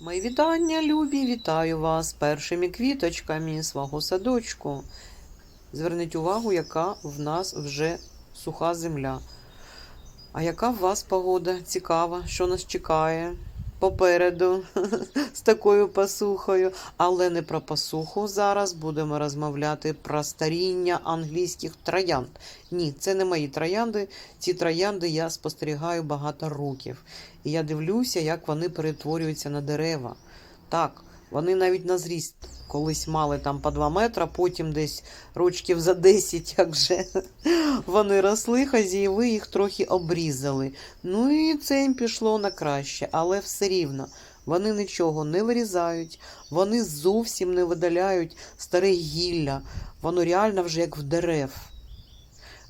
Мої вітання, любі, вітаю вас першими квіточками свого садочку. Зверніть увагу, яка в нас вже суха земля. А яка в вас погода цікава, що нас чекає попереду з такою пасухою, Але не про посуху зараз будемо розмовляти про старіння англійських троянд. Ні, це не мої троянди. Ці троянди я спостерігаю багато років. І я дивлюся, як вони перетворюються на дерева. Так, вони навіть на зріст колись мали там по 2 метра, потім десь рочків за 10, як вже вони росли, хазяєви їх трохи обрізали. Ну і це їм пішло на краще, але все рівно. Вони нічого не вирізають, вони зовсім не видаляють старе гілля. Воно реально вже як в дерев.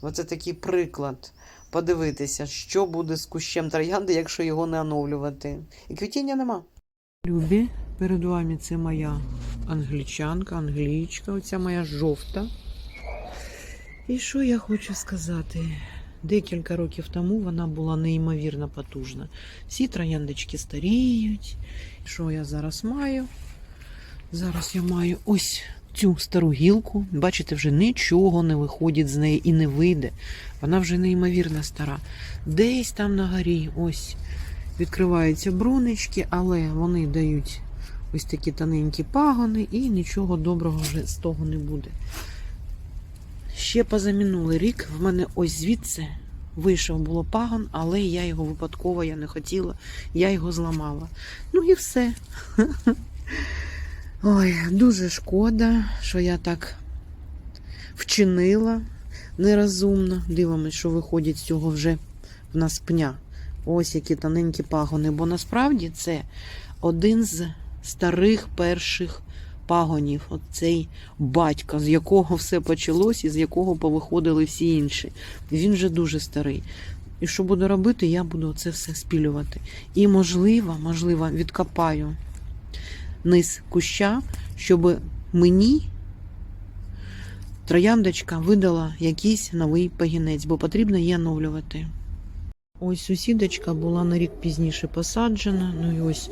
Оце такий приклад. Подивитися, що буде з кущем троянди, якщо його не оновлювати. І квітіння нема. Любі, перед вами це моя англічанка, англійчка, оця моя жовта. І що я хочу сказати? Декілька років тому вона була неймовірно потужна. Всі трояндочки старіють. Що я зараз маю? Зараз я маю ось цю стару гілку. Бачите, вже нічого не виходить з неї і не вийде. Вона вже неймовірно стара. Десь там на горі ось відкриваються брунички, але вони дають ось такі тоненькі пагони, і нічого доброго вже з того не буде. Ще позаминулий рік в мене ось звідси вийшов було пагон, але я його випадково я не хотіла, я його зламала. Ну і все. Ой, дуже шкода, що я так вчинила нерозумно. Дивимось, що виходить з цього вже в нас пня. Ось які тоненькі пагони. Бо насправді це один з старих перших пагонів. От цей батько, з якого все почалось і з якого повиходили всі інші. Він вже дуже старий. І що буду робити, я буду це все спілювати. І, можливо, можливо, відкопаю низ куща, щоб мені трояндочка видала якийсь новий пагінець, бо потрібно її оновлювати. Ось сусідочка була на рік пізніше посаджена. Ну і ось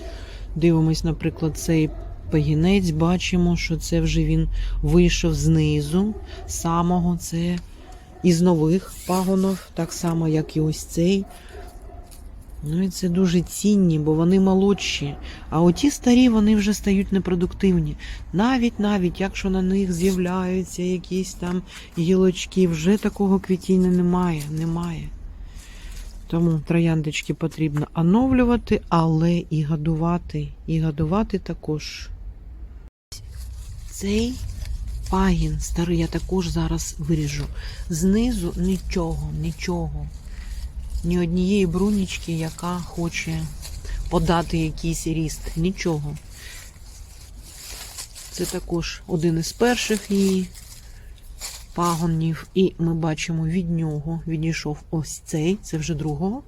дивимось, наприклад, цей пагінець, бачимо, що це вже він вийшов знизу самого. Це із нових пагонів, так само, як і ось цей. Ну і це дуже цінні, бо вони молодші. А оті старі вони вже стають непродуктивні. Навіть навіть якщо на них з'являються якісь там гілочки, вже такого квітіння немає. немає. Тому трояндочки потрібно оновлювати, але і годувати. І годувати також. Цей пагін старий я також зараз виріжу. Знизу нічого, нічого. Ні однієї брунічки, яка хоче подати якийсь ріст. Нічого. Це також один із перших її пагонів. І ми бачимо від нього відійшов ось цей, це вже другого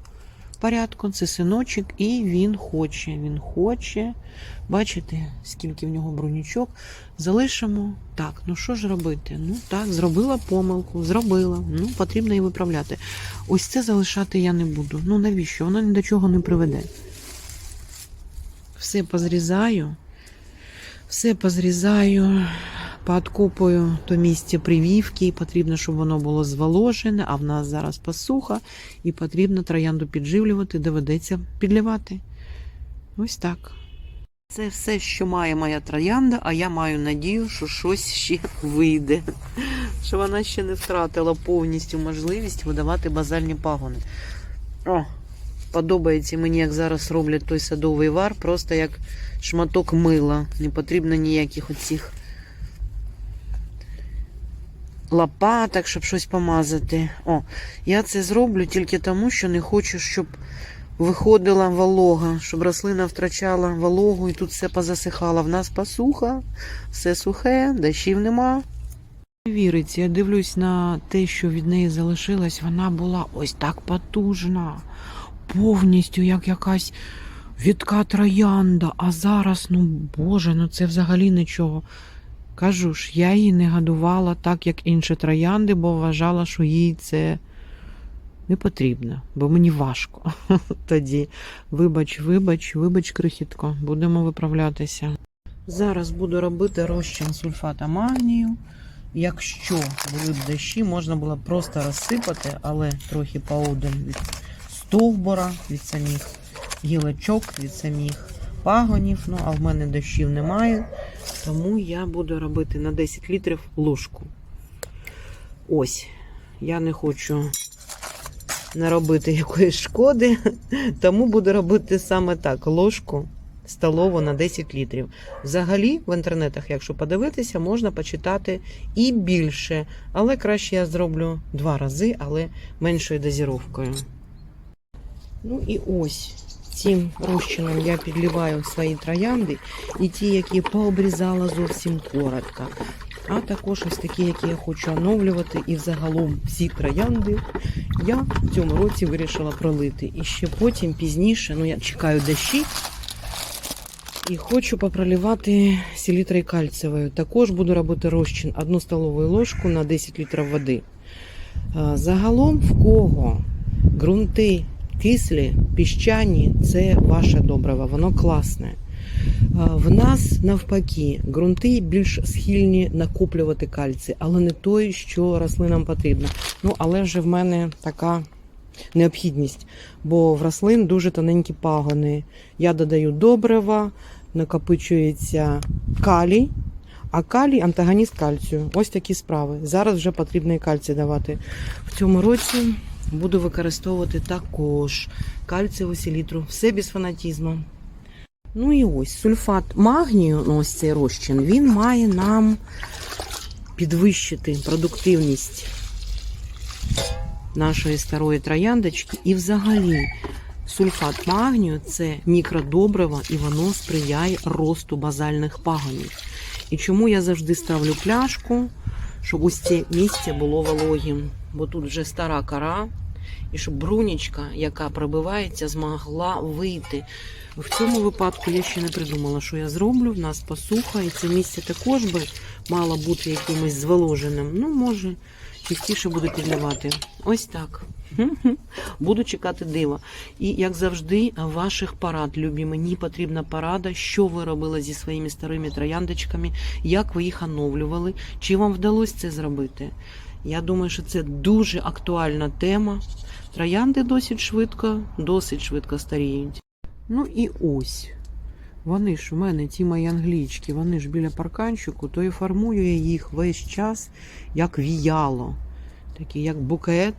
порядку, це синочок, і він хоче, він хоче. Бачите, скільки в нього брунічок. Залишимо. Так, ну що ж робити? Ну так, зробила помилку, зробила. Ну, потрібно її виправляти. Ось це залишати я не буду. Ну навіщо? Воно ні до чого не приведе. Все позрізаю. Все позрізаю, пооткопую то місце привівки. Потрібно, щоб воно було зволожене, а в нас зараз посуха, і потрібно троянду підживлювати, доведеться підливати. Ось так. Це все, що має моя троянда, а я маю надію, що щось ще вийде. Що вона ще не втратила повністю можливість видавати базальні пагони. О, подобається мені, як зараз роблять той садовий вар, просто як шматок мила. Не потрібно ніяких оцих лопаток, щоб щось помазати. О, я це зроблю тільки тому, що не хочу, щоб виходила волога, щоб рослина втрачала вологу і тут все позасихало. В нас посуха, все сухе, дощів нема. Не Віриться, я дивлюсь на те, що від неї залишилось, вона була ось так потужна, повністю як якась відка троянда. А зараз, ну боже, ну це взагалі нічого. Кажу ж, я її не годувала так, як інші троянди, бо вважала, що їй це не потрібно, бо мені важко. Тоді вибач, вибач, вибач, крихітко, будемо виправлятися. Зараз буду робити розчин сульфата магнію. Якщо були б дощі, можна було б просто розсипати, але трохи поодаль від стовбура, від самих гілочок, від самих пагонів. Ну, а в мене дощів немає, тому я буду робити на 10 літрів ложку. Ось, я не хочу наробити якоїсь шкоди, тому буду робити саме так: ложку столову на 10 літрів. Взагалі, в інтернетах, якщо подивитися, можна почитати і більше. Але краще я зроблю два рази, але меншою дозіровкою. Ну і ось цим розчином я підливаю свої троянди і ті, які пообрізала зовсім коротко. А також ось такі, які я хочу оновлювати, і взагалом всі троянди я в цьому році вирішила пролити. І ще потім пізніше, ну я чекаю дощі. І хочу попролівати селітрою кальцевою. Також буду робити розчин 1 столову ложку на 10 літрів води. Загалом в кого ґрунти кислі, піщані це ваше добриво, воно класне. В нас навпаки ґрунти більш схильні накоплювати кальцій, але не той, що рослинам потрібно. Ну, але вже в мене така необхідність, бо в рослин дуже тоненькі пагони. Я додаю добрива, накопичується калій, а калій антагоніст кальцію. Ось такі справи. Зараз вже потрібно і кальцій давати. В цьому році буду використовувати також кальцієву селітру. Все без фанатізму. Ну і ось сульфат магнію, ну ось цей розчин, він має нам підвищити продуктивність нашої старої трояндочки. І взагалі сульфат магнію це мікродобриво, і воно сприяє росту базальних пагонів. І чому я завжди ставлю пляшку, щоб це місце було вологим, бо тут вже стара кора, і щоб брунічка, яка пробивається, змогла вийти. В цьому випадку я ще не придумала, що я зроблю. В нас посуха, і це місце також би мало бути якимось зволоженим. Ну, може, частіше буду підливати. Ось так. Буду чекати дива. І як завжди, ваших парад, любі, мені потрібна порада, що ви робили зі своїми старими трояндочками, як ви їх оновлювали, чи вам вдалося це зробити. Я думаю, що це дуже актуальна тема. Троянди досить швидко, досить швидко старіють. Ну і ось. Вони ж у мене, ті мої англічки, вони ж біля парканчику, то і формую я їх весь час як віяло. Такий як букет.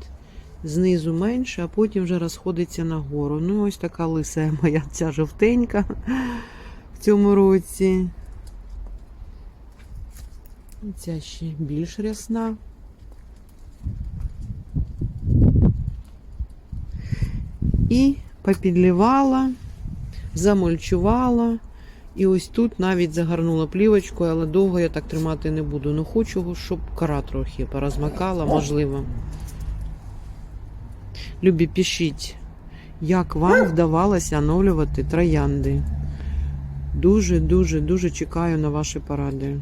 Знизу менше, а потім вже розходиться нагору. Ну, ось така лиса моя ця жовтенька в цьому році. Ця ще більш рясна. І попідлівала, замульчувала. І ось тут навіть загорнула плівочкою, але довго я так тримати не буду. Ну хочу, щоб кора трохи порозмакала, можливо. Любі, пишіть, як вам вдавалося оновлювати троянди. Дуже, дуже, дуже чекаю на ваші поради.